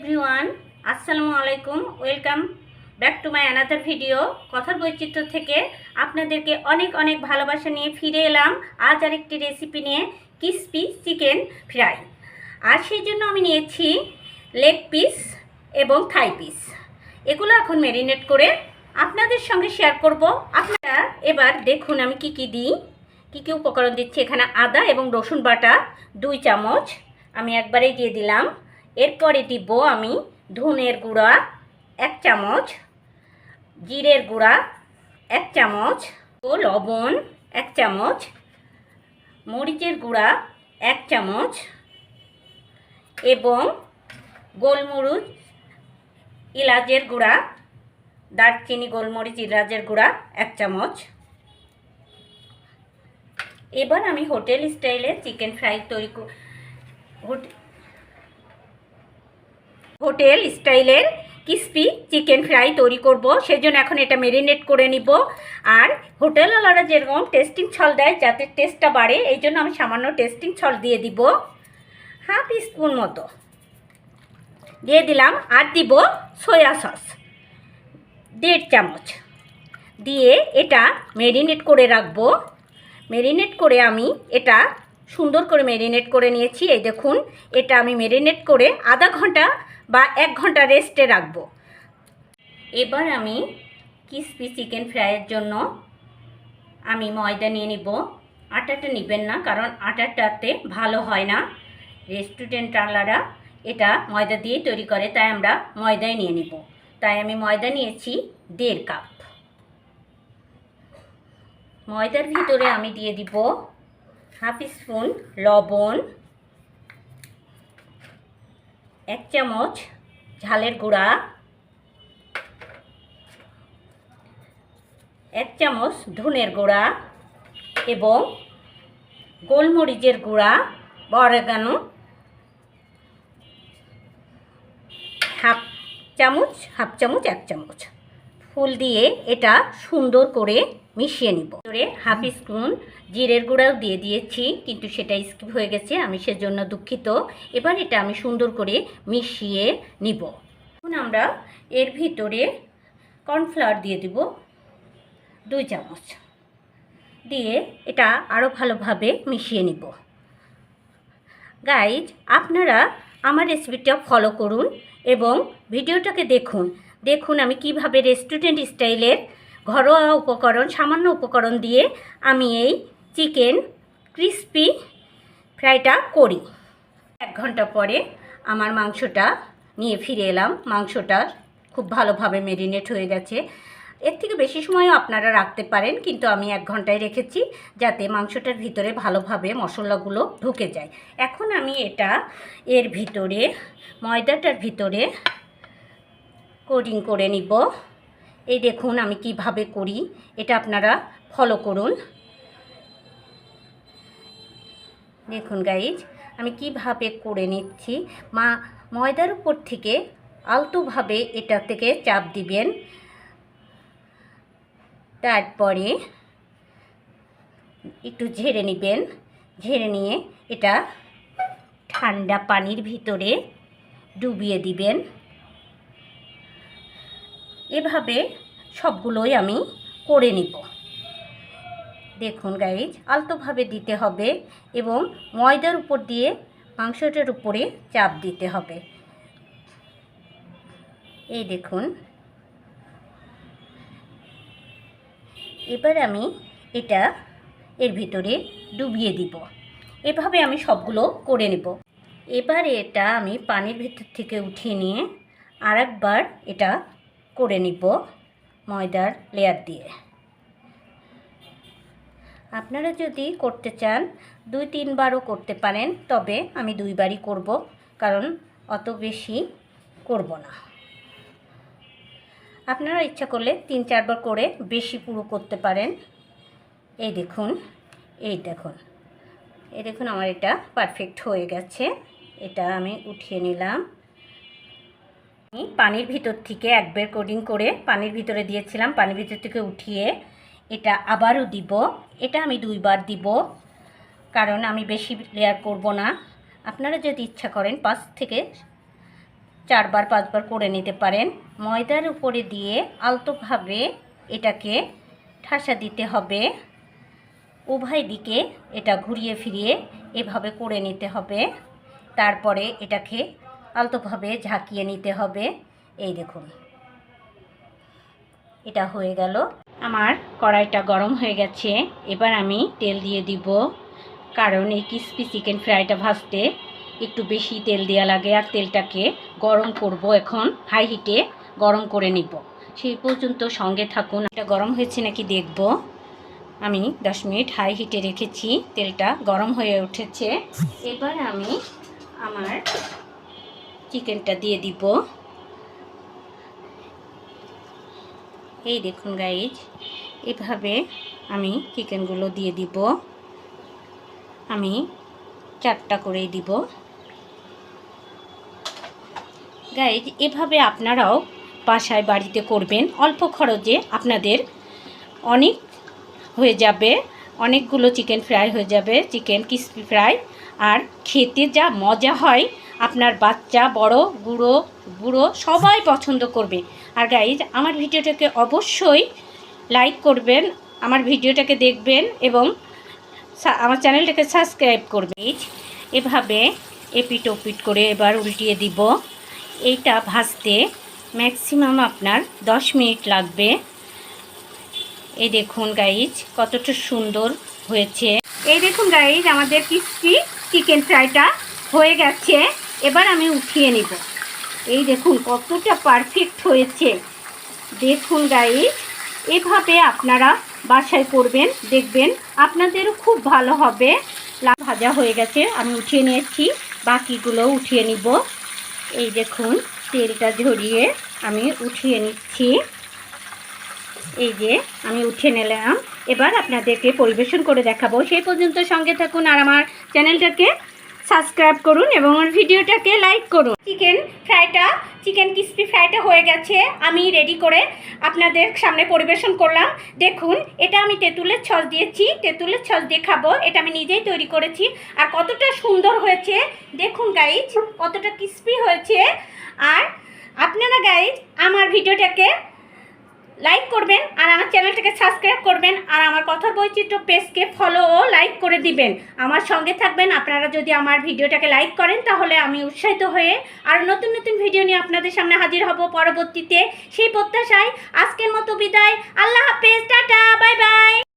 Everyone, আসসালামু আলাইকুম, welcome back to my another video. কথার বৈচিত্র্য থেকে আপনাদেরকে অনেক অনেক ভালোবাসা নিয়ে ফিরে এলাম। আজ আরেকটি রেসিপি নিয়ে কিসপি চিকেন ফ্রাই আর সেই জন্য আমি নিয়েছি লেগ পিস এবং থাই পিস এগুলো এখন ম্যারিনেট করে আপনাদের সঙ্গে শেয়ার করব। আপনারা এবার দেখুন আমি কি কি দিই। কী কী উপকরণ দিচ্ছি? এখানে আদা এবং রসুন বাটা, দুই চামচ। আমি একবারেই দিয়ে দিলাম। এরপরে দিব আমি, ধনের গুঁড়া, এক চামচ, জিরের গুঁড়া, এক চামচ, ও লবণ, এক চামচ, মরিচের গুঁড়া, এক চামচ, এবং গোলমরিচ ইলাচের গুঁড়া, দারচিনি, গোলমরিচ ইলাচের গুঁড়া, এক চামচ। এবার আমি হোটেল স্টাইলে চিকেন ফ্রাই তৈরি কর- হোট- হোটেল স্টাইলের ক্রিস্পি চিকেন ফ্রাই তৈরি করব। সেজন্য এখন এটা মেরিনেট করে নিব। আর হোটেলওয়ালারা যেরকম টেস্টিং ছল দেয়, যাতে টেস্টটা বাড়ে, এই জন্য আমি সামান্য টেস্টিং ছল দিয়ে দিব। হাফ স্পুন মতো। দিয়ে দিলাম। আর দিব সয়া সস। দেড় চামচ। দিয়ে এটা মেরিনেট করে রাখব। মেরিনেট করে আমি এটা সুন্দর করে মেরিনেট করে নিয়েছি। এই দেখুন, এটা আমি মেরিনেট করে আধা ঘণ্টা বা এক ঘণ্টা রেস্টে রাখব। এবার আমি কিসপি চিকেন ফ্রাইয়ের জন্য আমি ময়দা নিয়ে নিব। আটাটা নেবেন না, কারণ আটাটাতে ভালো হয় না। রেস্টুরেন্ট আলারা এটা ময়দা দিয়েই তৈরি করে, তাই আমরা ময়দাই নিয়ে নিব। তাই আমি ময়দা নিয়েছি দেড় কাপ। ময়দার ভিতরে আমি দিয়ে দিব হাফ স্পুন লবণ, এক চামচ ঝালের গুঁড়া, এক চামচ ধনের গুঁড়া এবং গোলমরিচের গুঁড়া, বরেগানো হাফ চামচ হাফ চামচ, এক চামচ। ফুল দিয়ে এটা সুন্দর করে মিশিয়ে নিব। করে হাফ স্পুন জিরের গুঁড়াও দিয়ে দিয়েছি, কিন্তু সেটা স্কিপ হয়ে গেছে, আমি সেজন্য দুঃখিত। এবার এটা আমি সুন্দর করে মিশিয়ে নিব। এখন আমরা এর ভিতরে কর্নফ্লাওয়ার দিয়ে দিব, দুই চামচ। দিয়ে এটা আরও ভালোভাবে মিশিয়ে নিব। গাইজ, আপনারা আমার রেসিপিটা ফলো করুন এবং ভিডিওটাকে দেখুন। দেখুন আমি কীভাবে রেস্টুরেন্ট স্টাইলের ঘরোয়া উপকরণ, সামান্য উপকরণ দিয়ে আমি এই চিকেন ক্রিস্পি ফ্রাইটা করি। এক ঘণ্টা পরে আমার মাংসটা নিয়ে ফিরে এলাম। মাংসটা খুব ভালোভাবে মেরিনেট হয়ে গেছে। এর থেকে বেশি সময়ও আপনারা রাখতে পারেন, কিন্তু আমি এক ঘন্টায় রেখেছি যাতে মাংসটার ভিতরে ভালোভাবে মশলাগুলো ঢুকে যায়। এখন আমি এটা এর ভিতরে, ময়দাটার ভিতরে কোডিং করে নিব। এই দেখুন আমি কীভাবে করি, এটা আপনারা ফলো করুন। দেখুন গাইজ আমি কীভাবে করে নিচ্ছি, মা, ময়দার উপর থেকে আলতোভাবে এটা থেকে চাপ দিবেন। তারপরে একটু ঝেড়ে নেবেন, ঝেড়ে নিয়ে এটা ঠান্ডা পানির ভিতরে ডুবিয়ে দিবেন। এভাবে সবগুলোই আমি করে নিব। দেখুন গাইজ আলতোভাবে দিতে হবে এবং ময়দার উপর দিয়ে মাংসটার উপরে চাপ দিতে হবে। এই দেখুন। এবার আমি এটা এর ভিতরে ডুবিয়ে দিব। এভাবে আমি সবগুলো করে নেব। এবারে এটা আমি পানির ভিতর থেকে উঠিয়ে নিয়ে আরেকবার এটা করে নিব ময়দার লেয়ার দিয়ে। আপনারা যদি করতে চান, দুই তিনবারও করতে পারেন, তবে আমি দুইবারই করব, কারণ অত বেশি করব না। আপনারা ইচ্ছা করলে তিন চারবার করে বেশি পুরো করতে পারেন। এই দেখুন এই দেখুন এই দেখুন আমার এটা পারফেক্ট হয়ে গেছে। এটা আমি উঠিয়ে নিলাম। আমি পানির ভিতর থেকে এক বের কোডিং করে পানির ভিতরে দিয়েছিলাম। পানির ভিতর থেকে উঠিয়ে এটা আবারও দিব। এটা আমি দুইবার দিব, কারণ আমি বেশি লেয়ার করব না। আপনারা যদি ইচ্ছা করেন পাঁচ থেকে চারবার, পাঁচবার করে নিতে পারেন। ময়দার উপরে দিয়ে আলতোভাবে এটাকে ঠাসা দিতে হবে। উভয় দিকে এটা ঘুরিয়ে ফিরিয়ে এভাবে করে নিতে হবে। তারপরে এটাকে আলতোভাবে ঝাঁকিয়ে নিতে হবে। এই দেখুন। এটা হয়ে গেল। আমার কড়াইটা গরম হয়ে গেছে। এবার আমি তেল দিয়ে দিব। কারণ এই ক্রিসপি চিকেন ফ্রাইটা ভাজতে একটু বেশি তেল দেওয়া লাগে আর তেলটাকে গরম করব এখন হাই হিটে গরম করে নিব। সেই পর্যন্ত সঙ্গে থাকুন। এটা গরম হয়েছে নাকি দেখব। আমি দশ মিনিট হাই হিটে রেখেছি। তেলটা গরম হয়ে উঠেছে। এবার আমি আমার চিকেনটা দিয়ে দিব। এই দেখুন গাইজ এভাবে আমি চিকেনগুলো দিয়ে দিব। আমি চারটা করেই দিব। গাইজ এভাবে আপনারাও বাসায় বাড়িতে করবেন। অল্প খরচে আপনাদের অনেক হয়ে যাবে। অনেকগুলো চিকেন ফ্রাই হয়ে যাবে, চিকেন ক্রিসপি ফ্রাই। আর খেতে যা মজা হয়, আপনার বাচ্চা, বড় গুঁড়ো বুড়ো, সবাই পছন্দ করবে। আর গাইজ আমার ভিডিওটাকে অবশ্যই লাইক করবেন, আমার ভিডিওটাকে দেখবেন এবং আমার চ্যানেলটাকে সাবস্ক্রাইব করবেন। এভাবে এপিট ওপিট করে এবার উল্টিয়ে দিব। এইটা ভাজতে ম্যাক্সিমাম আপনার দশ মিনিট লাগবে। এই দেখুন গাইজ কতটা সুন্দর হয়েছে। এই দেখুন গাইজ আমাদের ক্রিসপি চিকেন ফ্রাইটা হয়ে গেছে। এবার আমি উঠিয়ে নিব। এই দেখুন কতটা পারফেক্ট হয়েছে। দেখুন গাইজ এভাবে আপনারা বাসায় করবেন, দেখবেন আপনাদেরও খুব ভালো হবে। লাভ ভাজা হয়ে গেছে, আমি উঠিয়ে নিয়েছি, বাকিগুলো উঠিয়ে নিব। এই দেখুন, তেলটা ঝরিয়ে আমি উঠিয়ে নিচ্ছি। এই যে আমি উঠে নিলাম। এবার আপনাদেরকে পরিবেশন করে দেখাবো। সেই পর্যন্ত সঙ্গে থাকুন আর আমার চ্যানেলটাকে সাবস্ক্রাইব করুন এবং আমার ভিডিওটাকে লাইক করুন। চিকেন ফ্রাইটা, চিকেন ক্রিসপি ফ্রাইটা হয়ে গেছে। আমি রেডি করে আপনাদের সামনে পরিবেশন করলাম। দেখুন, এটা আমি তেঁতুলের ছস দিয়েছি। তেঁতুলের ছস দিয়ে খাব। এটা আমি নিজেই তৈরি করেছি। আর কতটা সুন্দর হয়েছে। দেখুন গাইজ কতটা ক্রিসপি হয়েছে। আর আপনারা গাইজ আমার ভিডিওটাকে লাইক করবেন আর আমার চ্যানেলটাকে সাবস্ক্রাইব করবেন আর আমার কথার বৈচিত্র্য পেজকে ফলো ও লাইক করে দিবেন। আমার সঙ্গে থাকবেন। আপনারা যদি আমার ভিডিওটাকে লাইক করেন, তাহলে আমি উৎসাহিত হয়ে আর নতুন নতুন ভিডিও নিয়ে আপনাদের সামনে হাজির হব পরবর্তীতে। সেই প্রত্যাশায় আজকের মতো বিদায়। আল্লাহ হাফেজ। টাটা। Bye bye.